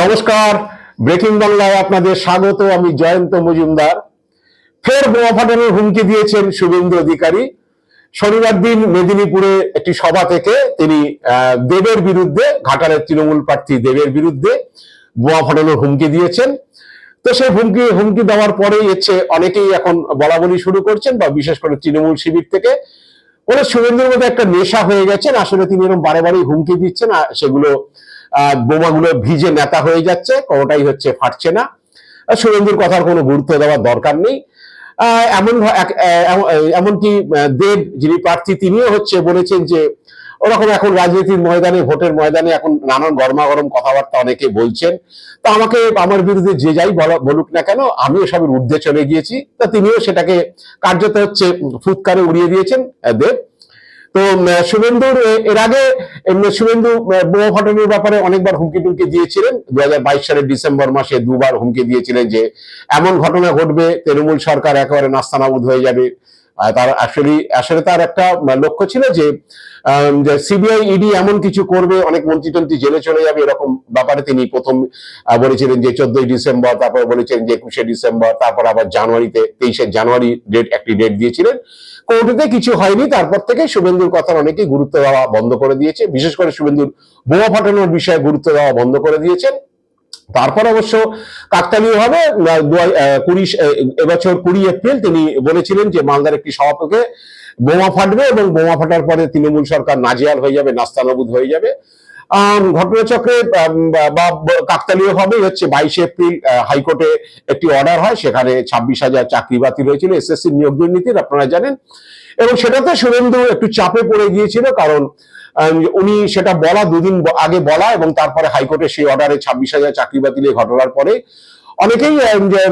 নমস্কার। ব্রেকিং বাংলায় আপনাদের স্বাগত, আমি জয়ন্ত মজুমদার। ফের বোমা ফাটানোর হুমকি দিয়েছেন শুভেন্দু অধিকারী। শনিবার দিন মেদিনীপুরে একটি সভা থেকে তিনি দেবের বিরুদ্ধে, ঘাটালের তৃণমূল প্রার্থী দেবের বিরুদ্ধে বোমা ফাটানোর হুমকি দিয়েছেন। তো সেই হুমকি হুমকি দেওয়ার পরেই হচ্ছে অনেকেই এখন বলা বলি শুরু করছেন বা বিশেষ করে তৃণমূল শিবির থেকে। বলে শুভেন্দুর মধ্যে একটা নেশা হয়ে গেছেন, আসলে তিনি এরকম বারে বারেই হুমকি দিচ্ছেন সেগুলো বোমাগুলো ভিজে নেতা হয়ে যাচ্ছে, কোনোটাই হচ্ছে ফাটছে না। শুভেন্দুর কথার কোনো গুরুত্ব দেওয়ার দরকার নেই। এমন এমনকি দেব যিনি প্রার্থী, তিনিও হচ্ছে বলেছেন যে, ওরকম এখন রাজনীতির ময়দানে, ভোটের ময়দানে এখন নানান গরমাগরম কথাবার্তা অনেকে বলছেন। তা আমাকে, আমার বিরুদ্ধে যে যাই বলা- বলুক না কেন আমিও সবের ঊর্ধ্বে চলে গিয়েছি। তা তিনিও সেটাকে কার্যত হচ্ছে ফুৎকারে উড়িয়ে দিয়েছেন দেব। তো শুভেন্দুর এর আগে এম, শুভেন্দু বোমা ফাটানোর ব্যাপারে অনেকবার হুমকি টুমকি দিয়েছিলেন। দু হাজার বাইশ সালের ডিসেম্বর মাসে দুবার হুমকি দিয়েছিলেন যে এমন ঘটনা ঘটবে তৃণমূল সরকার একেবারে নাস্তানাবুদ হয়ে যাবে। তার আসলে আসলে তার একটা লক্ষ্য ছিল যে সিবিআই ইডি এমন কিছু করবে, অনেক মন্ত্রী টন্ত্রী জেলে চলে যাবে, এরকম ব্যাপারে তিনি প্রথম বলেছিলেন যে চোদ্দই ডিসেম্বর, তারপর বলেছেন যে একুশে ডিসেম্বর, তারপর আবার জানুয়ারিতে, তেইশে জানুয়ারি ডেট একটি ডেট দিয়েছিলেন। কোর্টেতে কিছু হয়নি, তারপর থেকে শুভেন্দুর কথা অনেকেই গুরুত্ব দেওয়া বন্ধ করে দিয়েছে। বিশেষ করে শুভেন্দুর বোমা ফাটানোর বিষয়ে গুরুত্ব দেওয়া বন্ধ করে দিয়েছেন। তারপর অবশ্য কাকতালীয় ভাবে কুড়ি এবছর কুড়ি এপ্রিল তিনি বলেছিলেন যে মালদার একটি সভাপতিকে বোমা ফাটবে এবং বোমা ফাটার পরে তৃণমূল সরকার নাজিয়াল হয়ে যাবে, নাস্তানাবুদ হয়ে যাবে। ঘটনাচক্রে বা- কাকতালীয় ভাবেই হচ্ছে বাইশে এপ্রিল হাইকোর্টে একটি অর্ডার হয়, সেখানে ছাব্বিশ হাজার চাকরি বাতিল হয়েছিল এসএসসি নিয়োগ দুর্নীতির, আপনারা জানেন। এবং সেটাতে শুভেন্দু একটু চাপে পড়ে গিয়েছিল, কারণ উনি সেটা বলা দুদিন আগে বলা এবং তারপরে হাইকোর্টে সেই অর্ডারে ছাব্বিশ হাজার চাকরি বাতিলের ঘটনার পরে অনেকেই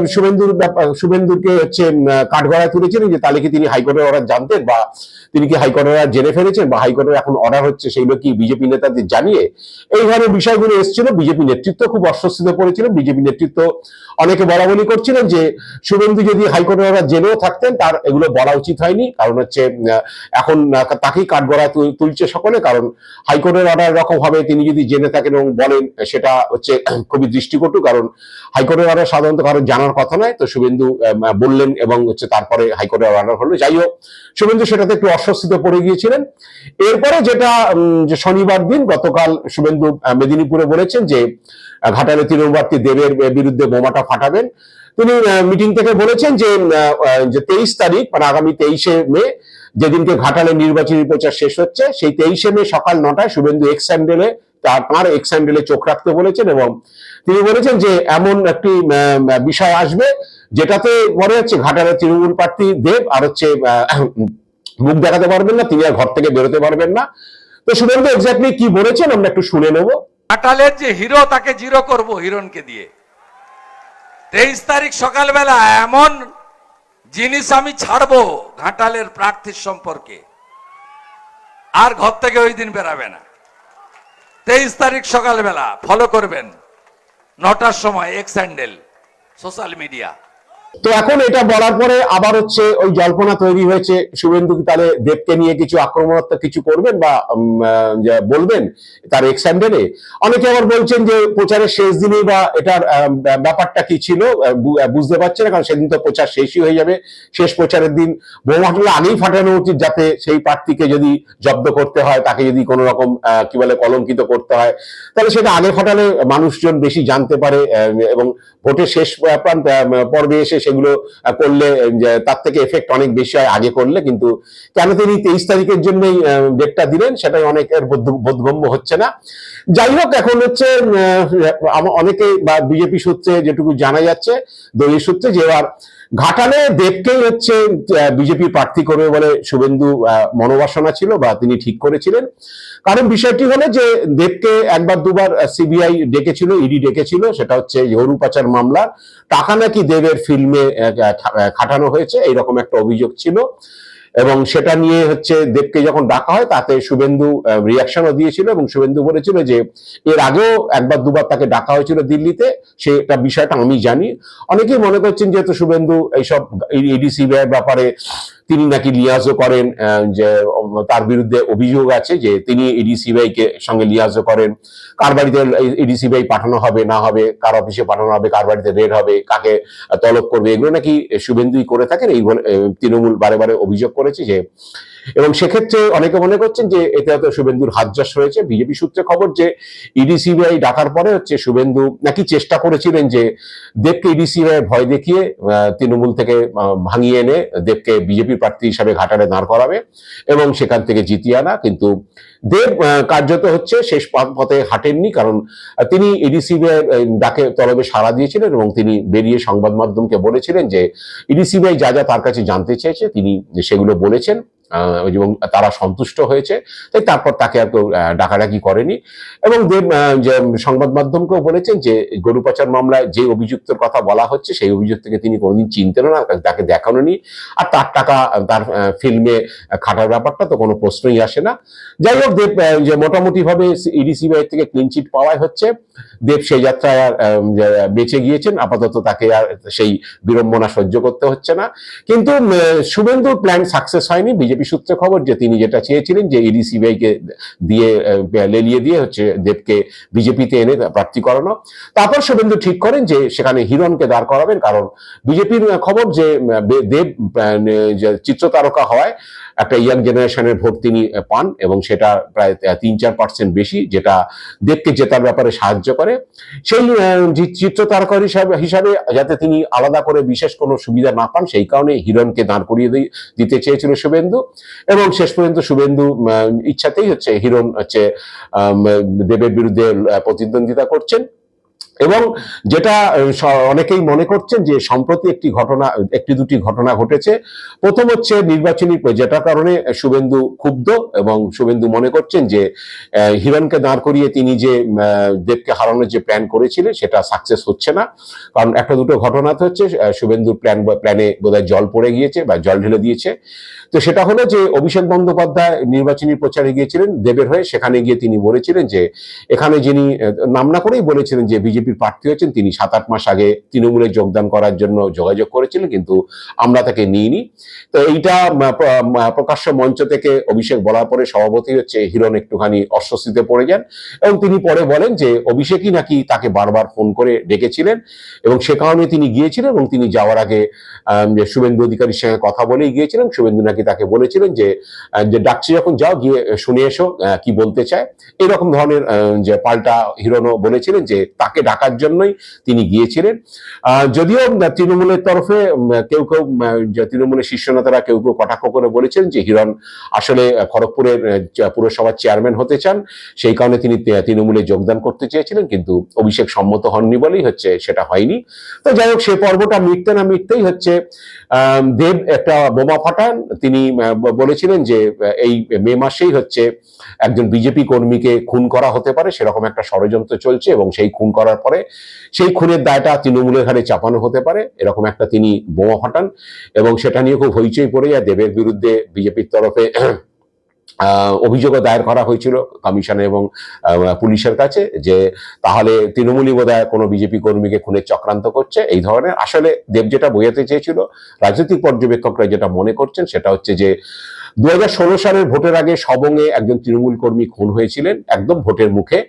শুভেন্দুর শুভেন্দুকে হচ্ছে কাঠগড়ায় তুলেছিলেন যে তাহলে কি তিনি হাইকোর্টের অর্ডার জানতেন বা তিনি কি হাইকোর্টের জেনে ফেলেছেন বা হাইকোর্টের এখন অর্ডার হচ্ছে সেইগুলো কি বিজেপি নেতাদের জানিয়ে এই ধরনের বিষয়গুলো এসেছিল। বিজেপি নেতৃত্ব খুব অস্বস্তিতে পড়েছিল। বিজেপি নেতৃত্ব অনেকে বলা বলি করছিলেন যে শুভেন্দু যদি হাইকোর্টের অর্ডার জেনেও থাকতেন, তার এগুলো বলা উচিত হয়নি। কারণ হচ্ছে এখন তাকেই কাঠগড়ায় তুল- তুলছে সকলে। কারণ হাইকোর্টের অর্ডার এরকম হবে তিনি যদি জেনে থাকেন এবং বলেন, সেটা হচ্ছে খুবই দৃষ্টিকটু। কারণ হাইকোর্টের অর্ডার সাধারণত কারও জানার কথা নয়, তো শুভেন্দু বললেন এবং হচ্ছে তারপরে হাইকোর্টের অর্ডার হলো। যাই হোক, শুভেন্দু সেটাতে একটু অস্বস্তিতে পড়ে গিয়েছিলেন। এরপরে যেটা যে শনিবার দিন গতকাল শুভেন্দু মেদিনীপুরে বলেছেন যে ঘাটালে তৃণমূলপ্রার্থী দেবের বিরুদ্ধে বোমাটা ফাটাবেন। তিনি মিটিং থেকে বলেছেন যে তেইশ তারিখ মানে আগামী তেইশে মে, যেদিনকে ঘাটালে নির্বাচনী প্রচার শেষ হচ্ছে, সেই তেইশে মে সকাল নটায় শুভেন্দু এক্স স্যান্ডেলে তার তার এক্স স্যান্ডেলে চোখ রাখতে বলেছেন এবং তিনি বলেছেন যে এমন একটি বিষয় আসবে যেটাতে মনে হচ্ছে ঘাটালের তৃণমূল প্রার্থী দেব আর হচ্ছে মুখ দেখাতে পারবেন না, তিনি আর ঘর থেকে বেরোতে পারবেন না। তো শুভেন্দু এক্স্যাক্টলি কি বলেছেন আমরা একটু শুনে নেব। ঘাটালের যে হিরো, তাকে জিরো করব হিরণকে দিয়ে। তেইশ তারিখ সকালবেলা এমন জিনিস আমি ছাড়বো ঘাটালের প্রার্থীর সম্পর্কে। আর ঘর থেকে ওই দিন বেরাবে না। তেইশ তারিখ সকালবেলা ফলো করবেন। নটার সময় এক্স হ্যান্ডেল সোশ্যাল মিডিয়া তো এখন এটা বলার পরে আবার হচ্ছে ওই জল্পনা তৈরি হয়েছে। শুভেন্দু কি তাহলে দেবকে নিয়ে কিছু আক্রমণাত্মক কিছু করবেন বা বলবেন তার এক্স অনেকে আবার বলছেন যে প্রচারের শেষ দিনেই বা এটার ব্যাপারটা কি ছিল? বুঝতে পারছে না, কারণ সেদিন তো প্রচার শেষই হয়ে যাবে। শেষ প্রচারের দিন বোমা আগেই ফাটানো উচিত যাতে সেই প্রার্থীকে যদি জব্দ করতে হয়, তাকে যদি কোনো রকম কি বলে, কলঙ্কিত করতে হয়। তাহলে সেটা আগে ফাটালে মানুষজন বেশি জানতে পারে এবং ভোটের শেষ পর্বে এসে সেগুলো করলে তার থেকে এফেক্ট অনেক বেশি হয় আগে করলে, কিন্তু কেন তিনি তেইশ তারিখের জন্যই ডেটটা দিলেন সেটাই অনেকের বোধ- বোধগম্য হচ্ছে না। যাই হোক, এখন হচ্ছে অনেকে বা বিজেপি সূত্রে যেটুকু জানা যাচ্ছে, দলীয় সূত্রে যে এবার ঘাটালে দেবকেই হচ্ছে বিজেপি প্রার্থী করবে বলে শুভেন্দু মনোবাসনা ছিল বা তিনি ঠিক করেছিলেন। কারণ বিষয়টি হলো যে দেবকে একবার দুবার সিবিআই ডেকেছিল, ইডি ডেকেছিল, সেটা হচ্ছে হরু পাচার মামলা। টাকা নাকি দেবের ফিল্মে খাটানো হয়েছে, এইরকম একটা অভিযোগ ছিল। এবং সেটা নিয়ে হচ্ছে দেবকে যখন ডাকা হয়, তাতে শুভেন্দু রিয়াকশনও দিয়েছিল এবং শুভেন্দু বলেছিল যে, এর আগেও একবার দুবার তাকে ডাকা হয়েছিল দিল্লিতে, সেটা বিষয়টা আমি জানি। অনেকেই মনে করছেন যেহেতু শুভেন্দু এইসব এডিসি ইডিসি ব্যাপারে তিনি নাকি লিয়াজও করেন যে তার বিরুদ্ধে অভিযোগ আছে যে তিনি এডিসিবিআই কে সঙ্গে লিয়াজও করেন। কার বাড়িতে এডিসিবিআই পাঠানো হবে, না হবে, কার অফিসে পাঠানো হবে, কার বাড়িতে রেড হবে, কাকে তলব করবে, এগুলো নাকি শুভেন্দুই করে থাকেন। এই তৃণমূল বারে বারে অভিযোগ করেছে যে এবং সেক্ষেত্রে অনেকে মনে করছেন যে এতে হয়তো শুভেন্দুর হাতযাস রয়েছে। বিজেপি সূত্রে খবর যে ইডি, সিবিআই ডাকার পরে হচ্ছে শুভেন্দু নাকি চেষ্টা করেছিলেন যে দেবকে ইডি, সিবিআই ভয় দেখিয়ে তৃণমূল থেকে ভাঙিয়ে এনে দেবকে বিজেপি প্রার্থী হিসাবে ঘাটালে দাঁড় করাবে এবং সেখান থেকে জিতিয়ে আনা। কিন্তু দেব কার্যত হচ্ছে শেষ পথে হাঁটেননি কারণ তিনি ইডি, সিবিআই ডাকে তলবে সাড়া দিয়েছিলেন এবং তিনি বেরিয়ে সংবাদ মাধ্যমকে বলেছিলেন যে ইডি, সিবিআই যা যা তার কাছে জানতে চেয়েছে তিনি সেগুলো বলেছেন। এবং তারা সন্তুষ্ট হয়েছে। তাই তারপর তাকে আর কেউ ডাকাডাকি করেনি। এবং দেব যে সংবাদ মাধ্যমকেও বলেছেন যে গরু পাচার মামলায় যে অভিযুক্তের কথা বলা হচ্ছে, সেই অভিযুক্তকে তিনি কোনোদিন চিনতেন না, তাকে দেখানো নি। আর তার টাকা, তার ফিল্মে খাটার ব্যাপারটা তো কোনো প্রশ্নই আসে না। যাই হোক, দেব যে মোটামুটি ভাবে ইডি, সিবিআই থেকে ক্লিন চিট পাওয়াই হচ্ছে। দেব সেই যাত্রায় আর বেঁচে গিয়েছেন, আপাতত তাকে আর সেই বিড়ম্বনা সহ্য করতে হচ্ছে না। কিন্তু শুভেন্দুর প্ল্যান সাকসেস হয়নি। বিজেপি সূত্রে খবর যে, তিনি যেটা চেয়েছিলেন যে ইডি সিবিআই কে দিয়ে লেলিয়ে দিয়ে হচ্ছে দেবকে বিজেপিতে এনে প্রার্থী করানো। তারপর শুভেন্দু ঠিক করেন যে, সেখানে হিরণকে দাঁড় করাবেন। কারণ বিজেপির খবর যে দেব চিত্রতারকা হওয়ায় একটা ইয়াং জেনারেশনের ভোট তিনি পান এবং সেটা প্রায় তিন চার পার্সেন্ট বেশি, যেটা দেবকে জেতার ব্যাপারে সাহায্য করে। সেই চিত্র তারকার হিসাবে হিসাবে যাতে তিনি আলাদা করে বিশেষ কোনো সুবিধা না পান, সেই কারণে হিরণকে দাঁড় করিয়ে দিতে চেয়েছিল শুভেন্দু। এবং শেষ পর্যন্ত শুভেন্দু ইচ্ছাতেই হচ্ছে হিরণ হচ্ছে দেবের বিরুদ্ধে প্রতিদ্বন্দ্বিতা করছেন। এবং যেটা অনেকেই মনে করছেন যে সম্প্রতি একটি ঘটনা, একটি দুটি ঘটনা ঘটেছে। প্রথম হচ্ছে নির্বাচনী যেটার কারণে শুভেন্দু ক্ষুব্ধ এবং শুভেন্দু মনে করছেন যে হিরণকে দাঁড় করিয়ে তিনি যে দেবকে হারানোর যে প্ল্যান করেছিলেন, সেটা সাকসেস হচ্ছে না। কারণ একটা দুটো ঘটনাতে হচ্ছে শুভেন্দুর প্ল্যান প্ল্যানে বোধহয় জল পড়ে গিয়েছে বা জল ঢেলে দিয়েছে। তো সেটা হলো যে, অভিষেক বন্দ্যোপাধ্যায় নির্বাচনী প্রচারে গিয়েছিলেন দেবের হয়ে, সেখানে গিয়ে তিনি বলেছিলেন যে, এখানে যিনি নাম না করেই বলেছিলেন যে বিজেপির প্রার্থী হয়েছেন, তিনি সাত আট মাস আগে তৃণমূলে যোগদান করার জন্য যোগাযোগ করেছিলেন, কিন্তু আমরা তাকে নিইনি। তো এইটা প্রকাশ্য মঞ্চ থেকে অভিষেক বলার পরে সভাপতি হচ্ছে হিরণ একটুখানি অস্বস্তিতে পড়ে যান এবং তিনি পরে বলেন যে, অভিষেকই নাকি তাকে বারবার ফোন করে ডেকেছিলেন এবং সে কারণে তিনি গিয়েছিলেন এবং তিনি যাওয়ার আগে শুভেন্দু অধিকারীর সঙ্গে কথা বলেই গিয়েছিলেন। শুভেন্দু নাকি তাকে বলেছিলেন যে যে ডাকছি যখন, যাও গিয়ে শুনে এসো কি বলতে চায়। এরকম ধরনের যে পাল্টা হিরণও বলেছিলেন যে, তাকে ডাকার জন্যই তিনি গিয়েছিলেন। যদিও তৃণমূলের তরফে কেউ কেউ তৃণমূলের শীর্ষ নেতারা কেউ কেউ কটাক্ষ করে বলেছেন যে হিরণ আসলে খড়গপুরের পুরসভার চেয়ারম্যান হতে চান। সেই কারণে তিনি তৃণমূলে যোগদান করতে চেয়েছিলেন, কিন্তু অভিষেক সম্মত হননি বলেই হচ্ছে সেটা হয়নি। তো যাই হোক, সে পর্বটা মিটতে না মিটতেই হচ্ছে দেব একটা বোমা ফাটান। তিনি বলেছিলেন যে এই মে মাসেই হচ্ছে একজন বিজেপি কর্মীকে খুন করা হতে পারে, সেরকম একটা ষড়যন্ত্র চলছে এবং সেই খুন করার পরে সেই খুনের দায়টা তৃণমূলের ঘাড়ে চাপানো হতে পারে, এরকম একটা তিনি বোমা ফাটান এবং সেটা নিয়ে খুব হইচই পড়ে যায়। দেবের বিরুদ্ধে বিজেপির তরফে অভিযোগও দায়ের করা হয়েছিল কমিশন এবং পুলিশের কাছে যে তাহলে তৃণমূলই বোধহয় কোনো বিজেপি কর্মীকে খুনের চক্রান্ত করছে, এই ধরনের। আসলে দেব যেটা বোঝাতে চেয়েছিল, রাজনৈতিক পর্যবেক্ষকরা যেটা মনে করছেন সেটা হচ্ছে যে দুই হাজার ষোলো সালের ভোটের আগে সবঙ্গে একজন তৃণমূল কর্মী খুন হয়েছিলেন, একদম ভোটের মুখে,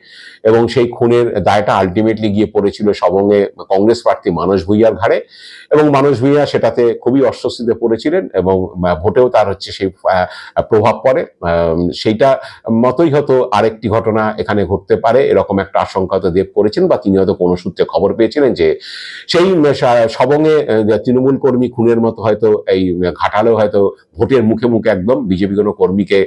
এবং সেই খুনের দায়টা আলটিমেটলি গিয়ে পড়েছিল সবঙ্গে কংগ্রেস প্রার্থী মানস ভুইয়ার ঘাড়ে, এবং মানস ভুইয়া সেটাতে খুবই অস্বস্তিতে পড়েছিলেন, এবং ভোটেও তার হচ্ছে সেই প্রভাব পড়ে। সেইটা মতোই হয়তো আরেকটি ঘটনা এখানে ঘটতে পারে, এরকম একটা আশঙ্কা তো দেব করেছেন, বা তিনি হয়তো কোনো সূত্রে খবর পেয়েছিলেন যে সেই সবঙ্গে তৃণমূল কর্মী খুনের মতো হয়তো এই ঘাটালেও হয়তো ভোটের মুখে মুখে একদম বিজেপি কোনো কর্মীকে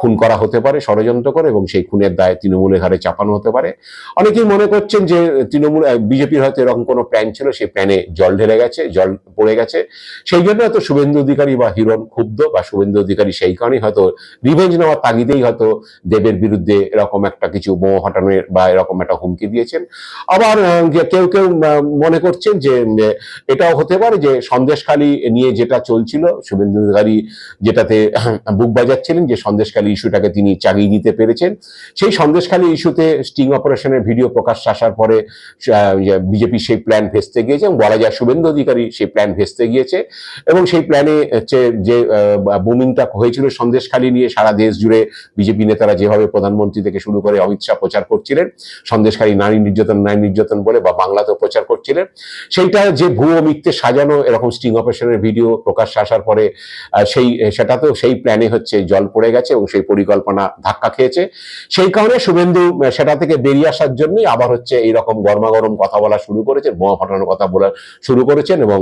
খুন করা হতে পারে, ষড়যন্ত্র করে এবং সেই খুনের দায় তৃণমূলের ঘাড়ে চাপানো হতে পারে। অনেকেই মনে করছেন যে তৃণমূল বিজেপির হয়তো এরকম কোনো প্ল্যান ছিল সেই প্ল্যানে জল ঢেলে গেছে, জল পড়ে গেছে। সেই জন্য হয়তো শুভেন্দু অধিকারী বা হিরণ ক্ষুব্ধ বা শুভেন্দু অধিকারী সেই কারণেই হয়তো রিভেঞ্জ নেওয়ার তাগিদেই হয়তো দেবের বিরুদ্ধে এরকম একটা কিছু বোমা ফাটানোর বা এরকম একটা হুমকি দিয়েছেন। আবার কেউ কেউ মনে করছেন যে এটাও হতে পারে যে সন্দেশখালী নিয়ে যেটা চলছিল, শুভেন্দু অধিকারী যেটাতে বুক বাজাচ্ছিলেন, যে সন্দেশখালী ইস্যুটাকে তিনি চাগিয়ে দিতে পেরেছেন। সেই সন্দেশখালী ইস্যুতে স্টিং অপারেশনের ভিডিও প্রকাশ আসার পরে বিজেপি সেই প্ল্যান ভেস্তে গিয়েছে এবং বলা যায় শুভেন্দু অধিকারী সেই প্ল্যান ভেস্তে গিয়েছে এবং সেই প্ল্যানে হচ্ছে যে বুমিংটা হয়েছিল সন্দেশখালী নিয়ে সারা দেশ জুড়ে বিজেপি নেতারা যেভাবে প্রধানমন্ত্রী থেকে শুরু করে অমিত শাহ প্রচার করছিলেন, সন্দেশখালী নারী নির্যাতন নারী নির্যাতন বলে বা বাংলাতেও প্রচার করছিলেন। সেইটা যে ভুয়ো মিথ্যে সাজানো এরকম স্টিং অপারেশনের ভিডিও প্রকাশ আসার পরে সেই, সেটাতেও সেই প্ল্যানে হচ্ছে জল পড়ে গেছে এবং সেই পরিকল্পনা ধাক্কা খেয়েছে। সেই কারণে শুভেন্দু, সেটা থেকে বেরিয়ে আসার জন্যই আবার হচ্ছে এইরকম গরমাগরম কথা বলা শুরু করেছেন, বোমা ফাটানোর কথা বলা শুরু করেছেন এবং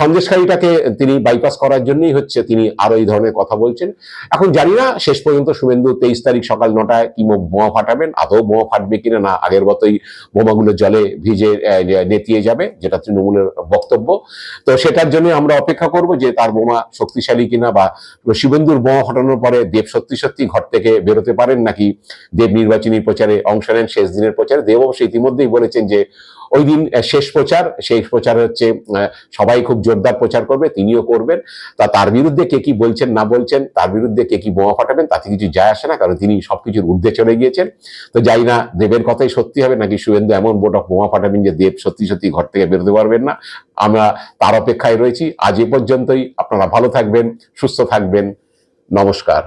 সন্দেশকারীটাকে তিনি বাইপাস করার জন্যই হচ্ছে তিনি আরও এই ধরনের কথা বলছেন। এখন জানি না, শেষ পর্যন্ত শুভেন্দু তেইশ তারিখ সকাল নটায় কি বোমা ফাটাবেন, আদৌ বোমা ফাটবে কিনা না, আগের মতোই বোমাগুলো জলে ভিজে নেতিয়ে যাবে, যেটা তৃণমূলের বক্তব্য। তো সেটার জন্য আমরা অপেক্ষা করব যে তার বোমা শক্তিশালী কিনা বা শিবেন্দুর বোমা ঘটানোর পরে দেব সত্যি সত্যি ঘর থেকে বেরোতে পারেন নাকি? দেব নির্বাচনী প্রচারে অংশ নেন, শেষ দিনের প্রচারে। দেব অবশ্য ইতিমধ্যেই বলেছেন যে ওই দিন শেষ প্রচার সেই প্রচার হচ্ছে সবাই খুব জোরদার প্রচার করবে, তিনিও করবেন। তা তার বিরুদ্ধে কে কি বলছেন, না বলছেন, তার বিরুদ্ধে কে কি বোমা ফাটাবেন, তাতে কিছু যায় আসে না, কারণ তিনি সবকিছুর ঊর্ধ্বে চলে গিয়েছেন। তো যাই না, দেবের কথাই সত্যি হবে, নাকি শুভেন্দু এমন বোট অফ বোমা ফাটাবেন যে দেব সত্যি সত্যি ঘর থেকে বেরোতে পারবেন না? আমরা তার অপেক্ষায় রয়েছি। আজ এ পর্যন্তই, আপনারা ভালো থাকবেন, সুস্থ থাকবেন। নমস্কার।